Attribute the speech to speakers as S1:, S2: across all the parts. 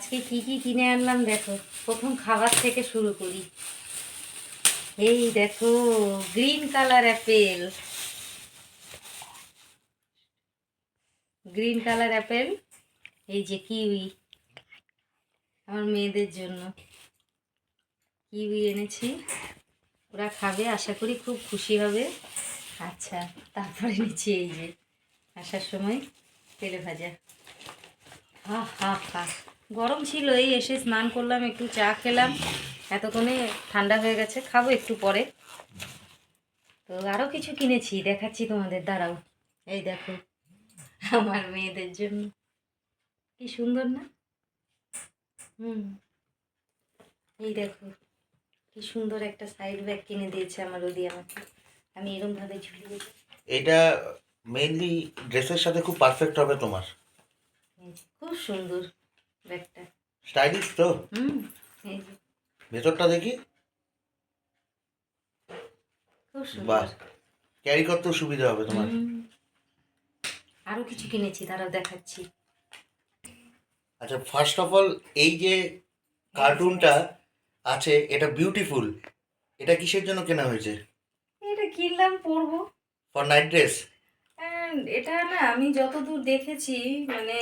S1: আজকে কি কি কিনে আনলাম দেখো। প্রথম খাবার থেকে শুরু করি। এই দেখো, green colour apple. Green colour apple. এই যে কিউই। আমার মেয়েদের জন্য। কিউই এনেছি। ওরা খাবে, আশা করি খুব খুশি হবে। আচ্ছা তারপরে নিচ্ছি এই যে, আসার সময় তেলে ভাজা। হা হা হা। গরম ছিল এই এসে স্নান করলাম একটু চা খেলাম। এতক্ষণে ঠান্ডা হয়ে গেছে খাব একটু পরে। তো আরও কিছু কিনেছি দেখাচ্ছি তোমাদের দাঁড়াও। এই দেখো আমার মেয়েদের জন্য। কি সুন্দর না? হুম। এই দেখো কি সুন্দর একটা সাইড ব্যাগ কিনে দিয়েছে আমার ওদি আমাকে। আমি এরকম ভাবে ঝুলিয়ে
S2: এটা মেনলি ড্রেসের সাথে খুব পারফেক্ট হবে তোমার।
S1: খুব সুন্দর। ব্যাগটা।
S2: স্টাইলিশ তো।
S1: হুম।
S2: ভেতরটা দেখি। বাহ। ক্যারি করতেও সুবিধা হবে তোমার।
S1: আরও কিছু কিনেছি তারাও দেখাচ্ছি।
S2: আচ্ছা ফার্স্ট অফ অল এই যে কার্টুনটা আছে এটা বিউটিফুল এটা কিসের জন্য কেনা হয়েছে?
S1: এটা কিনলাম পরবো।
S2: ফর নাইট ড্রেস
S1: এটা না আমি যতদূর দেখেছি মানে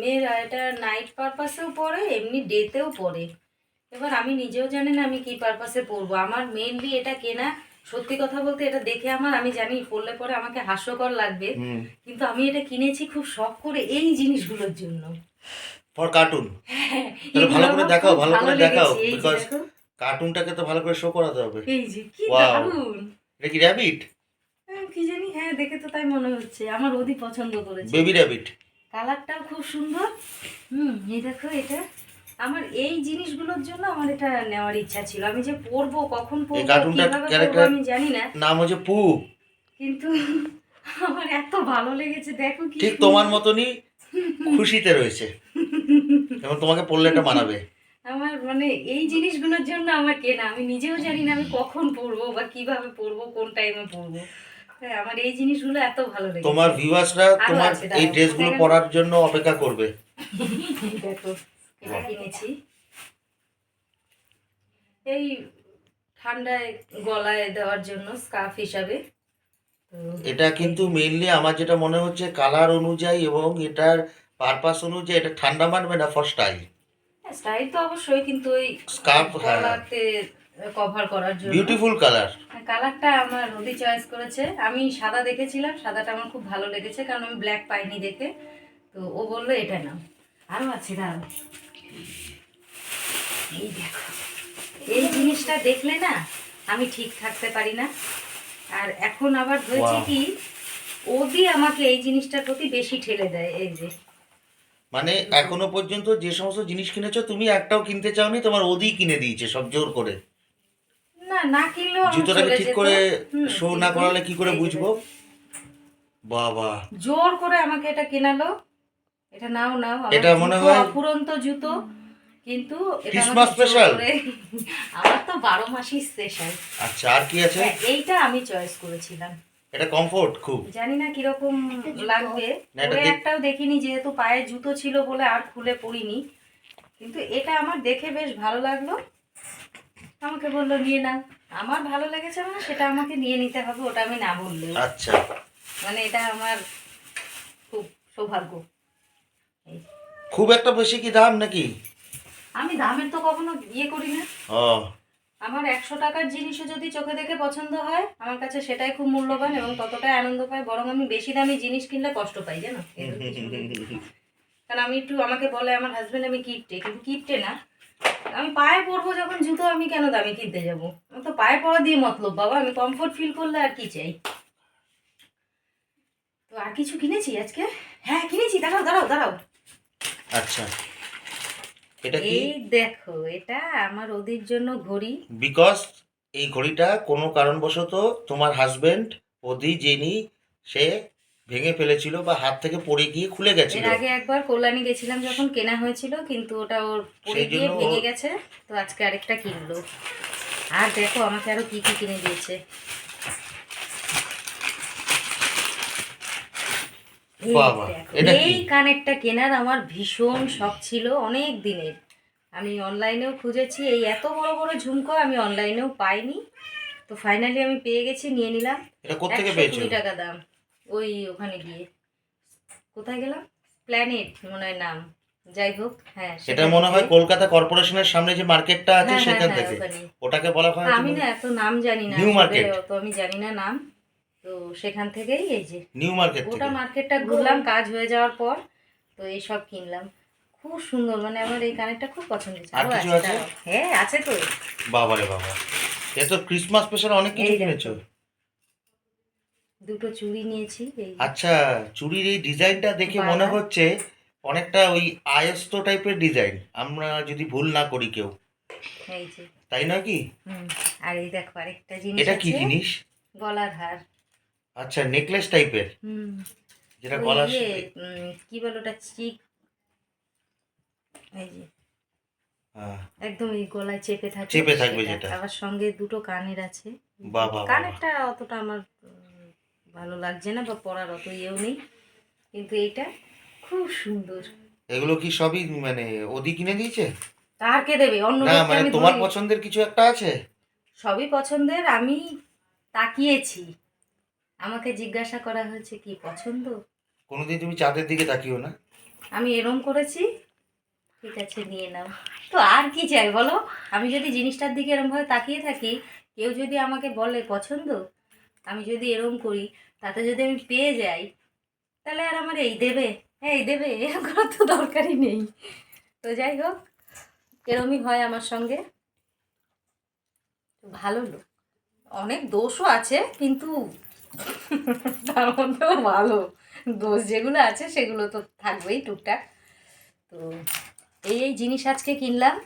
S1: মেয়েরা এটা নাইট পারপাসেও পরে এমনি ডেতেও পরে এবার আমি নিজেও জানি না আমি কি পারপাসে পরবো আমার মেনলি এটা কেনা সত্যি কথা বলতে এটা দেখে আমার আমি জানি পরলে পরে আমাকে হাস্যকর লাগবে কিন্তু আমি এটা কিনেছি খুব শখ করে এই জিনিসগুলোর জন্য।
S2: ফর কার্টুন ভালো করে দেখাও, ভালো করে দেখাও, কার্টুনটাকে তো ভালো করে শো করাতে হবে।
S1: এই যে কি. দারুণ।
S2: এটা কি র্যাবিট
S1: হ্যাঁ, কি জানি? হ্যাঁ দেখে তো তাই মনে হচ্ছে। আমার ওদি পছন্দ করেছে।
S2: Baby rabbit.
S1: কালারটাও খুব সুন্দর। হুম এই দেখো এটা। আমার এই জিনিসগুলোর জন্য আমার এটা নেওয়ার ইচ্ছা ছিল। আমি যে পরবো কখন কীভাবে আমি জানি না।
S2: নাম হচ্ছে পু।
S1: কিন্তু আমার এত ভালো লেগেছে। দেখো কি
S2: ঠিক তোমার মতনই খুশিতে রয়েছে। এবং তোমাকে পড়লে এটা মানাবে।
S1: আমার মানে এই জিনিসগুলোর জন্য আমার কেনা। আমি নিজেও জানি না আমি কখন পরবো বা কীভাবে পরবো কোন টাইমে হ্যাঁ, আমার এই জিনিসগুলো এত ভালো লেগেছে।
S2: তোমার ভিউয়ার্সরা তোমার এই ড্রেসগুলো পরার জন্য অপেক্ষা করবে।
S1: দেখো এটা কিনেছি এই ঠান্ডায় গলায় দেওয়ার জন্য স্কার্ফ হিসাবে।
S2: এটা কিন্তু মেইনলি আমার যেটা মনে হচ্ছে কালার অনুযায়ী এবং এটার পারপাস অনুযায়ী এটা ঠান্ডা মানবে না ফর স্টাইল
S1: স্টাইল তো অবশ্যই কিন্তু ওই
S2: হ্যাঁ।
S1: গলাতে কভার করার জন্য।
S2: বিউটিফুল কালার
S1: কালারটা আমার রবি চয়েস করেছে। আমি সাদা দেখেছিলাম সাদাটা আমার খুব ভালো লেগেছে কারণ আমি ব্ল্যাক পাইনি দেখে। তো ও বলল এটা নাও। আরও আছে দাঁড়াও। এই দেখো এই জিনিসটা দেখলে না আমি ঠিক থাকতে পারি না। আর এখন আবার হয়েছে. কি ওদি আমাকে এই জিনিসটার প্রতি বেশি ঠেলে দেয় এই যে।
S2: মানে এখনও পর্যন্ত যে সমস্ত জিনিস কিনেছো তুমি একটাও কিনতে চাওনি তোমার ওদি কিনে দিয়েছে সব জোর করে।
S1: না কিনলেও
S2: জুতোটাকে ঠিক করে শো না করালে কি করে বুঝব? বাবা।
S1: জোর করে আমাকে এটা কেনালো। এটা নাও নাও।
S2: এটা মনে
S1: জুতো
S2: হয়-
S1: অফুরন্ত জুতো। কিন্তু আমাকে জোর আমার তো বারো মাসই স্পেশাল
S2: আচ্ছা আর কি আছে?
S1: এইটা আমি চয়েস করেছিলাম।
S2: এটা কমফোর্ট খুব।
S1: জানি না কীরকম লাগবে।
S2: না, এটা
S1: পরে একটাও দেখিনি যেহেতু পায়ে জুতো ছিল বলে আর খুলে পরিনি কিন্তু এটা আমার দেখে বেশ ভালো লাগল। আমাকে বলল নিয়ে নাও। আমার ভালো লেগেছে মানে সেটা আমাকে নিয়ে নিতে হবে ওটা আমি না বললেও।
S2: আচ্ছা।
S1: মানে এটা আমার খুব সৌভাগ্য।
S2: খুব একটা বেশি কি দাম নাকি?
S1: আমি দামের তো কখনো ইয়ে করি না।
S2: ও।
S1: আমার একশো টাকার জিনিসও যদি চোখে দেখে পছন্দ হয় আমার কাছে সেটাই খুব মূল্যবান এবং ততটাই আনন্দ পাই বরং আমি বেশি দামি জিনিস কিনলে কষ্ট পাই জানো? কারণ আমি একটু আমাকে বলে আমার হাজবেন্ড আমি কিপটে কিন্তু কিপটে না আমি পায়ে পরবো যখন জুতো আমি কেন দামি কিনতে যাব? আমার তো পায়ে পরা দিয়ে মতলব বাবা। আমি কমফোর্ট ফিল করলে আর কি চাই? তো আর কিছু কিনেছি আজকে? হ্যাঁ কিনেছি। দাঁড়াও দাঁড়াও দাঁড়াও।
S2: আচ্ছা। এটা কি?
S1: এই দেখো এটা আমার ওদের জন্য ঘড়ি।
S2: বিকজ এই ঘড়িটা কোনো কারণবশত তোমার হাজবেন্ড ওদি যিনি সে ভেঙে ফেলেছিল বা হাত থেকে পড়ে গিয়ে খুলে গেছিল।
S1: এর আগে একবার কল্যাণী গেছিলাম যখন কেনা হয়েছিল কিন্তু ওটা ওর পড়ে গিয়ে ভেঙে গেছে। তো আজকে আরেকটা কিনলো। আর দেখো আমাকে আরও কি কি কিনে দিয়েছে। এই কানেরটা কেনার আমার ভীষণ শখ ছিল অনেক দিনের। আমি অনলাইনেও খুঁজেছি এই এত বড় বড় ঝুমকো আমি অনলাইনেও পাইনি। তো ফাইনালি আমি পেয়ে গেছি নিয়ে নিলাম।
S2: এটা কোত্থেকে
S1: একশো
S2: পেয়েছ?
S1: টাকা দাম। ওই ওখানে গিয়ে। কোথায় গেলাম? প্ল্যানেট মনে হয় নাম। যাই হোক হ্যাঁ সেটা
S2: মনে হয় কলকাতা কর্পোরেশনের সামনে যে মার্কেটটা আছে
S1: হ্যাঁ, হ্যাঁ,
S2: সেখান
S1: হ্যাঁ,
S2: থেকে। ওটাকে বলা হয়
S1: আমি না এত নাম জানি না আসলে
S2: market।
S1: অত আমি জানি না নাম। তো সেখান থেকেই এই যে
S2: নিউ মার্কেট ওটা
S1: মার্কেটটা ঘুরলাম কাজ হয়ে যাওয়ার পর তো এইসব কিনলাম। খুব সুন্দর মানে আমার এই কানেরটা খুব পছন্দ হয়েছে।
S2: আর কিছু
S1: আছে
S2: আছে?
S1: হ্যাঁ আছে তো।
S2: বাবারে বাবা। এ তো ক্রিসমাস স্পেশাল অনেক কিছু কিনেছো?
S1: দুটো চুড়ি নিয়েছি
S2: আচ্ছা চুড়ির এই ডিজাইনটা দেখে মনে হচ্ছে অনেকটা ওই আয়স্ত টাইপের ডিজাইন। আমরা যদি ভুল না করি কেউ। তাই নয় কি?
S1: হুম আর এই দেখো আরেকটা জিনিস
S2: এটা কি জিনিস?
S1: গলার হার।
S2: আচ্ছা নেকলেস টাইপের?
S1: হুম।
S2: যেটা গলার
S1: ইয়ে, কি বলো ওটা চিক? এই যে।
S2: হ্যাঁ,
S1: একদম এই গলায় চেপে থাকে
S2: চেপে থাকবে যেটা।
S1: আবার সঙ্গে দুটো কানের আছে।
S2: বাহ।
S1: কানেরটা অতটা আমার ভালো লাগছে না বা পরার অত ইয়েও নেই। কিন্তু এটা খুব সুন্দর।
S2: এগুলো কি সবই মানে ওদি কিনে দিয়েছে?
S1: তার কে দেবে? অন্য
S2: না মানে তোমার পছন্দের কিছু একটা আছে?
S1: সবই পছন্দের আমি তাকিয়েছি। আমাকে জিজ্ঞাসা করা হয়েছে কি পছন্দ?
S2: কোনোদিন তুমি চাঁদের দিকে তাকিও না।
S1: আমি এরম করেছি। ঠিক আছে নিয়ে নাও। তো আর কি চাই বলো? আমি যদি জিনিসটার দিকে এরমভাবে তাকিয়ে থাকি কেউ যদি আমাকে বলে পছন্দ? আমি যদি এরম করি, তাতে যদি আমি পেয়ে যাই, তাহলে আর আমার এই দেবে হ্যাঁ এই দেবে, এরকম করার তো দরকারই নেই। তো যাই হোক, এরমই হয় আমার সঙ্গে। ভালো লোক। অনেক দোষও আছে, কিন্তু তার মধ্যেও ভালো। দোষ যেগুলো আছে, সেগুলো তো থাকবেই টুকটাক। তো এই এই জিনিস আজকে কিনলাম।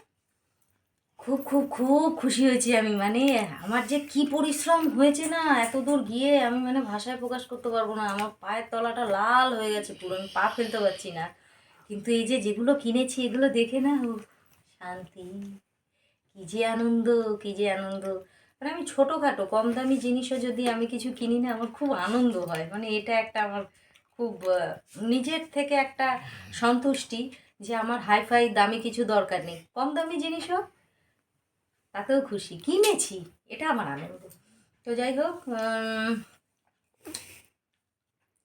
S1: খুব খুব খুব খুশি হয়েছি আমি। মানে আমার যে কি পরিশ্রম হয়েছে না, এত দূর গিয়ে আমি মানে ভাষায় প্রকাশ করতে পারব না। আমার পায়ের তলাটা লাল হয়ে গেছে পুরো, আমি পা ফেলতে পারছি না। কিন্তু এই যে যেগুলো কিনেছি, এগুলো দেখে না শান্তি। কী যে আনন্দ, কী যে আনন্দ। মানে আমি ছোটোখাটো কম দামি জিনিসও যদি আমি কিছু কিনি না, আমার খুব আনন্দ হয়। মানে এটা একটা আমার খুব নিজের থেকে একটা সন্তুষ্টি যে আমার হাইফাই দামি কিছু দরকার নেই। কম দামি জিনিস হোক তাতেও খুশি। কিনেছি এটা আমার আনন্দ। তো যাই হোক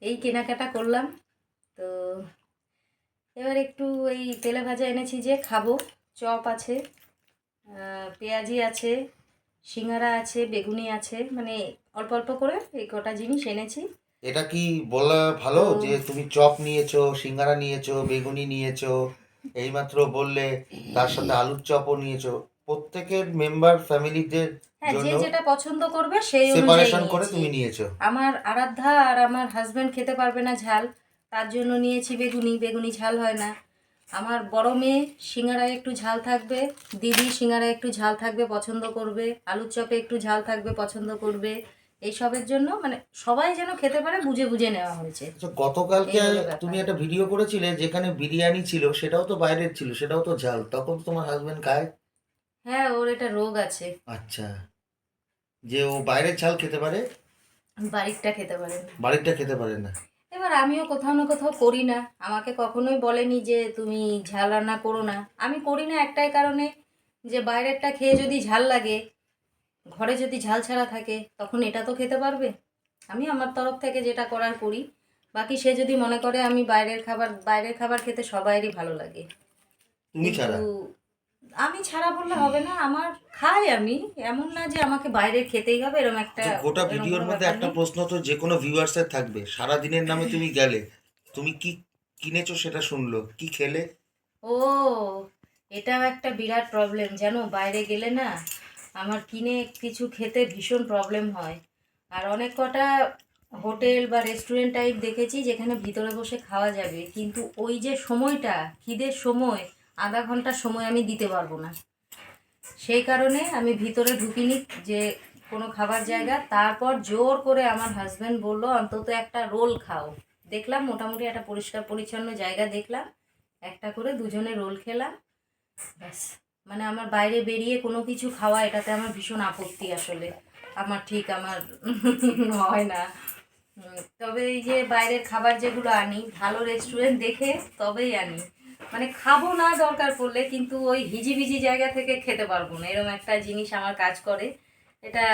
S1: এই কেনাকাটা করলাম। তো এবার একটু এই তেলে ভাজা এনেছি যে খাব। চপ আছে পেঁয়াজি আছে সিঙ্গারা আছে বেগুনি আছে। মানে অল্প অল্প করে এই কটা জিনিস এনেছি।
S2: এটা কি বলা ভালো যে তুমি চপ নিয়েছো সিঙ্গারা নিয়েছো বেগুনি নিয়েছো? এইমাত্র বললে তার সাথে আলুর চপও নিয়েছো। প্রত্যেকের মেম্বার ফ্যামিলিদের
S1: হ্যাঁ যে যেটা পছন্দ করবে সেই
S2: সেপারেশন করে তুমি নিয়েছো।
S1: আমার আরাধ্যা আর আমার হাজব্যান্ড খেতে পারবে না ঝাল তার জন্য নিয়েছি বেগুনি বেগুনি ঝাল হয় না। আমার বড় মেয়ে সিঙ্গারায় একটু ঝাল থাকবে দিদি সিঙ্গারায় একটু ঝাল থাকবে পছন্দ করবে আলুর চপে একটু ঝাল থাকবে পছন্দ করবে। এইসবের জন্য মানে সবাই যেন খেতে পারে বুঝে বুঝে নেওয়া হয়েছে।
S2: আচ্ছা গতকালকে। তুমি একটা ভিডিও করেছিলে যেখানে বিরিয়ানি ছিল সেটাও তো বাইরের ছিল সেটাও তো ঝাল তখন তোমার হাজবেন্ড খায়?
S1: হ্যাঁ ওর এটা রোগ আছে।
S2: আচ্ছা। যে ও বাইরের ঝাল খেতে পারে?
S1: বাড়িরটা খেতে পারে না।
S2: বাড়িরটা খেতে পারে না।
S1: এবার আমিও কোথাও না কোথাও করি না। আমাকে কখনোই বলেনি যে তুমি ঝাল রান্না করো না। আমি করি না একটাই কারণে যে বাইরেরটা খেয়ে যদি ঝাল লাগে ঘরে যদি ঝাল ছাড়া থাকে তখন এটা তো খেতে পারবে? আমি আমার তরফ থেকে যেটা করার করি। বাকি সে যদি মনে করে আমি বাইরের খাবার বাইরের খাবার খেতে সবাইরই ভালো লাগে।
S2: তুমি ছাড়া?
S1: কিন্তু আমি ছাড়া বললে হবে না আমার খাই আমি। এমন না যে আমাকে বাইরে খেতেই হবে এরকম একটা
S2: গোটা ভিডিওর মধ্যে একটা প্রশ্ন তো যে কোনো ভিউয়ার্সের থাকবে। সারা দিনের নামে তুমি গেলে তুমি কি কিনেছো সেটা শুনলো কি খেলে?
S1: ও এটাও একটা বিরাট প্রবলেম জানো বাইরে গেলে না আমার কিনে কিছু খেতে ভীষণ প্রবলেম হয়। আর অনেক কটা হোটেল বা রেস্টুরেন্ট টাইপ দেখেছি যেখানে ভিতরে বসে খাওয়া যাবে কিন্তু ওই যে সময়টা খিদের সময় আধা ঘণ্টা সময় আমি দিতে পারব না। সেই কারণে আমি ভিতরে ঢুকিনি যে কোনো খাবার জায়গা। তারপর জোর করে আমার হাজব্যান্ড বলল, অন্তত একটা রোল খাও। দেখলাম মোটামুটি একটা পরিষ্কার পরিচ্ছন্ন জায়গা দেখলাম। একটা করে দুজনে রোল খেলাম। ব্যাস। মানে আমার বাইরে বেরিয়ে কোনো কিছু খাওয়া, এটাতে আমার ভীষণ আপত্তি আসলে। আমার ঠিক আমার হয় না। তবে এই যে বাইরের খাবার যেগুলো আনি, ভালো রেস্টুরেন্ট দেখে তবেই আনি। মানে খাব না দরকার পড়লে, কিন্তু ওই হিজিবিজি জায়গা থেকে খেতে পারব না। এরকম একটা জিনিস আমার কাজ করে। এটা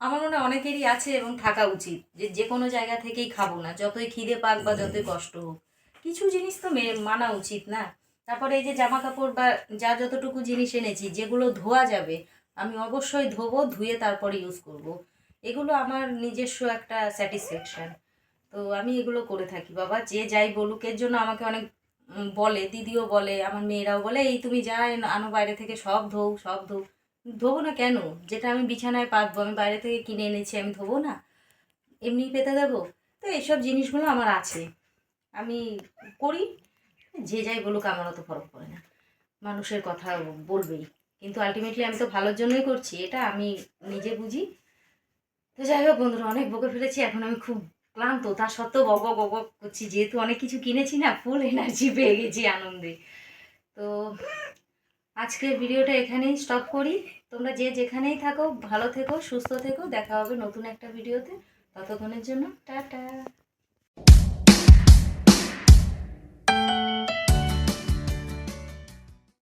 S1: আমার মনে অনেকেরই আছে এবং থাকা উচিত যে যে কোনো জায়গা থেকেই খাব না। যতই খিদে পাক বা যতই কষ্ট হোক। কিছু জিনিস তো মানা উচিত না। তারপরে এই যে জামা কাপড় বা যা যতটুকু জিনিস এনেছি, যেগুলো ধোয়া যাবে, আমি অবশ্যই ধোবো, ধুয়ে তারপরে ইউজ করব। এগুলো আমার নিজস্ব একটা স্যাটিসফ্যাকশান তো আমি এগুলো করে থাকি। বাবা, যে যাই বলুক, এর জন্য আমাকে অনেক বলে, দিদিও বলে, আমার মেয়েরাও বলে, এই তুমি যা আনো বাইরে থেকে, সব ধোও সব ধোও। ধোবো না কেন? যেটা আমি বিছানায় পাতবো, আমি বাইরে থেকে কিনে এনেছি, আমি ধোবো না? এমনি পেতে দেবো? তো এইসব জিনিসগুলো আমার আছে। আমি করি, যে যাই বলুক, আমার অত ফরক পড়ে না। মানুষের কথা বলবেই। কিন্তু আলটিমেটলি আমি তো ভালোর জন্যই করছি, এটা আমি নিজে বুঝি। তো যাই হোক বন্ধুরা, অনেক বকে ফেলেছি, এখন আমি খুব ক্লান্ত, তা সত্ত্বেও বক বক করছি। যেহেতু অনেক কিছু কিনেছি না ফুল এনার্জি পেয়ে গেছি আনন্দে। তো আজকের ভিডিওটা এখানেই স্টপ করি। তোমরা যে যেখানেই থাকো, ভালো থেকো, সুস্থ থেকো। দেখা হবে নতুন একটা ভিডিওতে। ততক্ষণের জন্য, টাটা।